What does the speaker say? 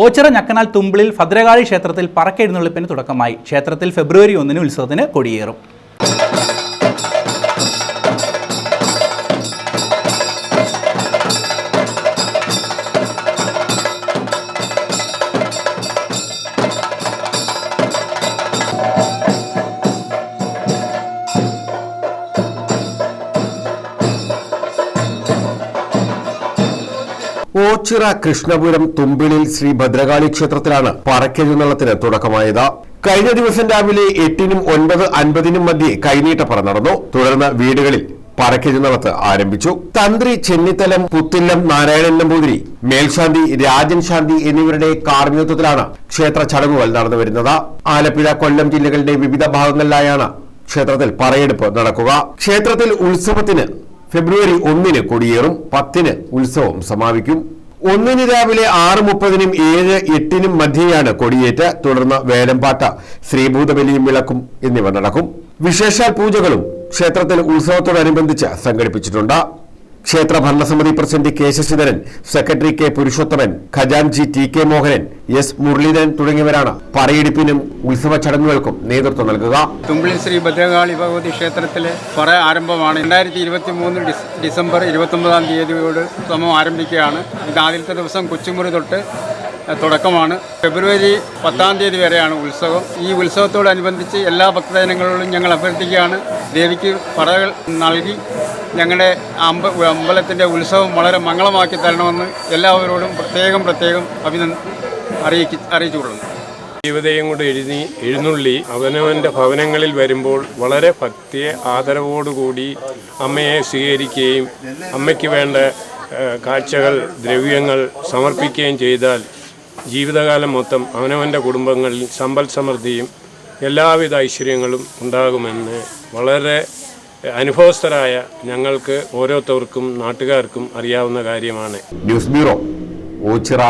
ഓച്ചിറ ഞക്കനാൽ തുമ്പിളിൽ ഭദ്രകാളി ക്ഷേത്രത്തിൽ പറക്കെഴുന്നള്ളിപ്പിന് തുടക്കമായി. ക്ഷേത്രത്തിൽ ഫെബ്രുവരി ഒന്നിന് ഉത്സവത്തിന് കൊടിയേറും. ഓച്ചിറ കൃഷ്ണപുരം തുമ്പിളിൽ ശ്രീ ഭദ്രകാളി ക്ഷേത്രത്തിലാണ് പറക്കെഴുന്നള്ളത്തിന് തുടക്കമായത്. കഴിഞ്ഞ ദിവസം രാവിലെ എട്ടിനും ഒൻപത് അൻപതിനും മധ്യേ കൈനീട്ടപ്പറ നടന്നു. തുടർന്ന് വീടുകളിൽ പറക്കെഴുന്നള്ളത്ത് ആരംഭിച്ചു. തന്ത്രി ചെന്നിത്തലം പുത്തില്ലം നാരായണൻ നമ്പൂതിരി മേൽശാന്തി രാജൻ ശാന്തി എന്നിവരുടെ കാർമ്മികത്വത്തിലാണ് ക്ഷേത്ര ചടങ്ങുകൾ നടന്നു വരുന്നത്. ആലപ്പുഴ കൊല്ലം ജില്ലകളുടെ വിവിധ ഭാഗങ്ങളിലായാണ് ക്ഷേത്രത്തിൽ പറയെടുപ്പ് നടക്കുക. ക്ഷേത്രത്തിൽ ഉത്സവത്തിന് ഫെബ്രുവരി ഒന്നിന് കൊടിയേറും പത്തിന് ഉത്സവം സമാപിക്കും. ഒന്നിന് രാവിലെ ആറ് മുപ്പതിനും ഏഴ് എട്ടിനും മധ്യയാണ് കൊടിയേറ്റ് തുടർന്ന് വേലമ്പാട്ട ശ്രീഭൂതബലിയും വിളക്കും എന്നിവ നടക്കും. വിശേഷാൽ പൂജകളും ക്ഷേത്രത്തിൽ ഉത്സവത്തോടനുബന്ധിച്ച് സംഘടിപ്പിച്ചിട്ടുണ്ട്. ക്ഷേത്ര ഭരണസമിതി president K Sasidharan secretary K Purushothaman ഖജാൻജി T K Mohanan S Muraleedharan തുടങ്ങിയവരാണ് പറയെടുപ്പിനും ഉത്സവ ചടങ്ങുകൾക്കും നേതൃത്വം നൽകുക. തുമ്പിളി ശ്രീ ഭദ്രകാളി ഭഗവതി ക്ഷേത്രത്തിലെ പറ ആരംഭമാണ്. രണ്ടായിരത്തി ഇരുപത്തി മൂന്ന് ഡിസംബർ ഇരുപത്തൊമ്പതാം തീയതിയോട് ഉത്സവം ആരംഭിക്കുകയാണ്. ഇത് ആദ്യത്തെ ദിവസം കൊച്ചുമുറി തൊട്ട് തുടക്കമാണ്. ഫെബ്രുവരി പത്താം തീയതി വരെയാണ് ഉത്സവം. ഈ ഉത്സവത്തോടനുബന്ധിച്ച് എല്ലാ ഭക്തജനങ്ങളോടും ഞങ്ങൾ അഭ്യർത്ഥിക്കുകയാണ്. ദേവിക്ക് പറകൾ നൽകി ഞങ്ങളുടെ അമ്പ അമ്പലത്തിന്റെ ഉത്സവം വളരെ മംഗളമാക്കി തരണമെന്ന് എല്ലാവരോടും പ്രത്യേകം പ്രത്യേകം അഭിനന്ദ അറിയിച്ചു അറിയിച്ചു കൊള്ളുന്നു ജീവിതയും കൊണ്ട് എഴുതി എഴുന്നള്ളി അവനവന്റെ ഭവനങ്ങളിൽ വരുമ്പോൾ വളരെ ഭക്തിയെ ആദരവോടുകൂടി അമ്മയെ സ്വീകരിക്കുകയും അമ്മയ്ക്ക് വേണ്ട കാഴ്ചകൾ ദ്രവ്യങ്ങൾ സമർപ്പിക്കുകയും ചെയ്താൽ ജീവിതകാലം മൊത്തം അവനവന്റെ കുടുംബങ്ങളിൽ സമ്പൽ സമൃദ്ധിയും എല്ലാവിധ ഐശ്വര്യങ്ങളും ഉണ്ടാകുമെന്ന് വളരെ അനുഭവസ്ഥരായ ഞങ്ങൾക്ക് ഓരോരുത്തർക്കും നാട്ടുകാർക്കും അറിയാവുന്ന കാര്യമാണ്. News bureau Ochira